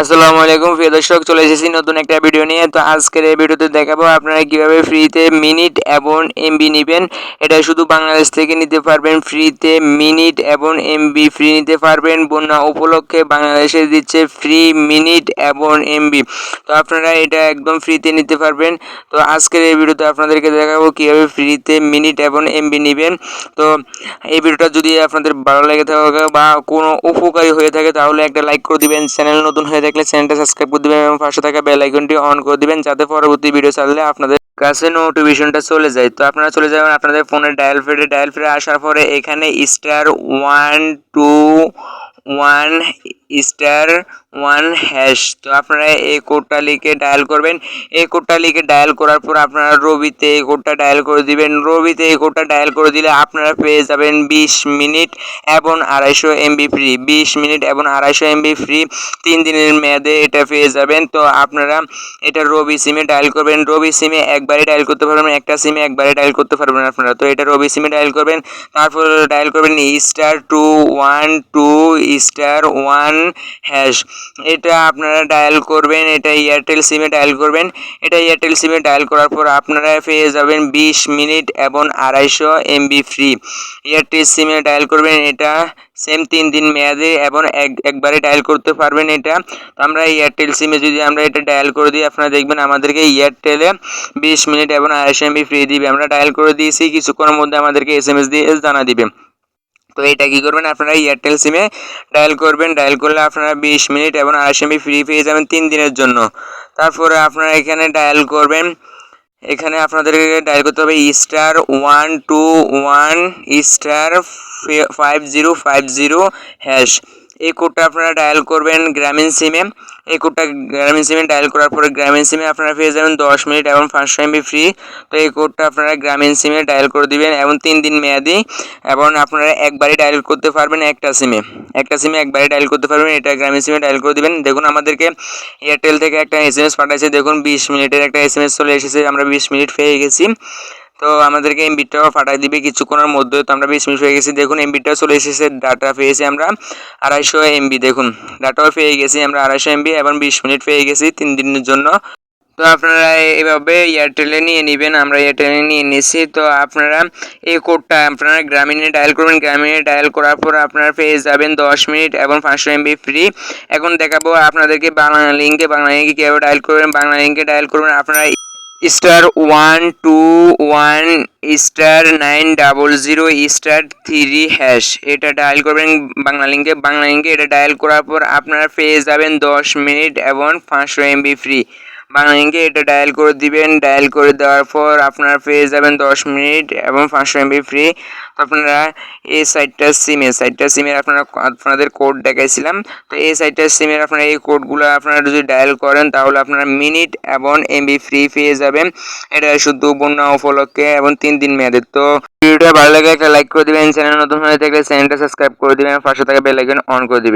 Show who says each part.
Speaker 1: আসসালামু আলাইকুম, প্রিয় দর্শক, চলে এসেছি নতুন একটা ভিডিও নিয়ে। তো আজকের এই ভিডিওতে দেখাবো আপনারা কীভাবে ফ্রিতে মিনিট এবং এমবি নেবেন। এটা শুধু বাংলাদেশ থেকে নিতে পারবেন ফ্রিতে মিনিট এবং এমবি ফ্রি নিতে পারবেন। বন্যা উপলক্ষে বাংলাদেশে দিচ্ছে ফ্রি মিনিট এবং এমবি তো আপনারা এটা একদম ফ্রিতে নিতে পারবেন। তো আজকের এই ভিডিওতে আপনাদেরকে দেখাবো কীভাবে ফ্রিতে মিনিট এবং এমবি নেবেন। তো এই ভিডিওটা যদি আপনাদের ভালো লেগে থাকে বা কোনো উপকারী হয়ে থাকে, তাহলে একটা লাইক করে দিবেন। চ্যানেল নতুন হয়ে থাকলে চ্যানেলটা সাবস্ক্রাইব করে দিবেন এবং পাশে থাকা বেল আইকনটি অন করে দিবেন যাতে পরবর্তী ভিডিও চাইলে আপনাদের কাছে নোটিফিকেশনটা চলে যায়। তো আপনারা চলে যাবেন আপনাদের ফোনের ডায়াল ফেডে ডায়াল ফেডে আসার পরে এখানে star one two one star one hash তো আপনারা এই কোডটা লিখে ডায়াল করবেন। এই কোডটা লিখে ডায়াল করার পর আপনারা রবিতে এই কোডটা ডায়াল করে দিবেন। রবিতে এই কোডটা ডায়াল করে দিলে আপনারা পেয়ে যাবেন বিশ মিনিট এবং আড়াইশো এমবি ফ্রি বিশ মিনিট এবং আড়াইশো এমবি ফ্রি তিন দিনের মেয়াদে এটা পেয়ে যাবেন। তো আপনারা এটা রবি সিমে ডায়াল করবেন। রবি সিমে একবারে ডায়াল করতে পারবেন, একটা সিমে একবারে ডায়াল করতে পারবেন আপনারা। তো এটা রবি সিমে ডায়াল করবেন। তারপর ডায়াল করবেন star two one two star one hash, এটা আপনারা ডায়াল করবেন, এটা এয়ারটেল সিমে ডায়াল করবেন। এটা এয়ারটেল সিমে ডায়াল করার পর আপনারা পেয়ে যাবেন বিশ মিনিট এবং আড়াইশো এমবি ফ্রি এয়ারটেল সিমে ডায়াল করবেন, এটা সেম তিন দিন মেয়াদে এবং এক, একবারে ডায়াল করতে পারবেন এটা। তো আমরা এয়ারটেল সিমে যদি আমরা এটা ডায়াল করে দিই, আপনারা দেখবেন আমাদেরকে এয়ারটেলে বিশ মিনিট এবং আড়াইশো এমবি ফ্রি দিবে। আমরা ডায়াল করে দিয়েছি, কিছুক্ষণের মধ্যে আমাদেরকে এস এম এস দিয়ে জানা দিবে। তো এটা কী করবেন? আপনারা এয়ারটেল সিমে ডায়াল করবেন। ডায়াল করলে আপনারা বিশ মিনিট এবং আড়াইশো এমবি ফ্রি পেয়ে যাবেন তিন দিনের জন্য। তারপরে আপনারা এখানে ডায়াল করবেন। এখানে আপনাদেরকে ডায়াল করতে হবে star one two one star five zero five zero hash এই কোডটা আপনারা ডায়াল করবেন গ্রামীণ সিমে এই কোডটা গ্রামীণ সিমে ডায়াল করার পরে গ্রামীণ সিমে আপনারা পেয়ে যাবেন দশ মিনিট এবং পাঁচশো এমবি ফ্রি তো এই কোডটা আপনারা গ্রামীণ সিমে ডায়াল করে দিবেন এবং তিন দিন মেয়াদি এবং আপনারা একবারই ডায়াল করতে পারবেন একটা সিমে একটা সিমে একবারই ডায়াল করতে পারবেন, এটা গ্রামীণ সিমে ডায়াল করে দিবেন। দেখুন আমাদেরকে এয়ারটেল থেকে একটা এস এম এস পাঠাইছে। দেখুন বিশ মিনিটের একটা এস এম এস চলে এসেছে, আমরা বিশ মিনিট পেয়ে গেছি। তো আমাদেরকে এমবিটাও পাঠাই দিবে। কিছুক্ষণের মধ্যে তো আমরা বিশ মিনিট হয়ে গেছি। দেখুন এমবিটাও চলে এসেছে। ডাটা পেয়েছি আমরা আড়াইশো এমবি দেখুন। ডাটাও পেয়ে গেছি আমরা আড়াইশো এমবি এবং বিশ মিনিট পেয়ে গেছি তিন দিনের জন্য। তো আপনারা এভাবে এয়ারটেলে নিয়ে নেবেন, আমরা এয়ারটেলে নিয়ে নিয়েছি। তো আপনারা এই কোডটা আপনারা গ্রামীণে ডায়াল করবেন। গ্রামীণে ডায়াল করার পর আপনারা পেয়ে যাবেন দশ মিনিট এবং পাঁচশো এমবি ফ্রি এখন দেখাবো আপনাদেরকে বাংলা লিঙ্কে বাংলা লিঙ্কে কীভাবে ডায়াল করবেন। বাংলা লিঙ্কে ডায়াল করবেন। আপনারা star one two one, star nine double zero, star three hash. এটা ডায়াল করবেন বাংলা লিঙ্কে। বাংলা লিঙ্কে এটা ডায়াল করার পর আপনারা পেয়ে যাবেন দশ মিনিট এবং পাঁচশো এমবি ফ্রি বাংলা লিঙ্কে এটা ডায়াল করে দিবেন। ডায়াল করে দেওয়ার পর আপনারা পেয়ে যাবেন দশ মিনিট এবং পাঁচশো এমবি ফ্রি তো আপনারা এই সাইটটা সিমে সাইটটা সিমের আপনারা আপনাদের কোড দেখাইছিলাম। তো এই সাইটটা সিমের আপনারা এই কোডগুলো আপনারা যদি ডায়াল করেন, তাহলে আপনারা মিনিট এবং এমবি ফ্রি পেয়ে যাবেন। এটা শুধু বন্যা উপলক্ষে এবং তিন দিন মেয়াদের তো ভিডিওটা ভালো লাগে একটা লাইক করে দিবেন। চ্যানেল নতুন হয়ে থাকলে চ্যানেলটা সাবস্ক্রাইব করে দিবেন। পাশে থাকা বেল আইকন অন করে দিবেন।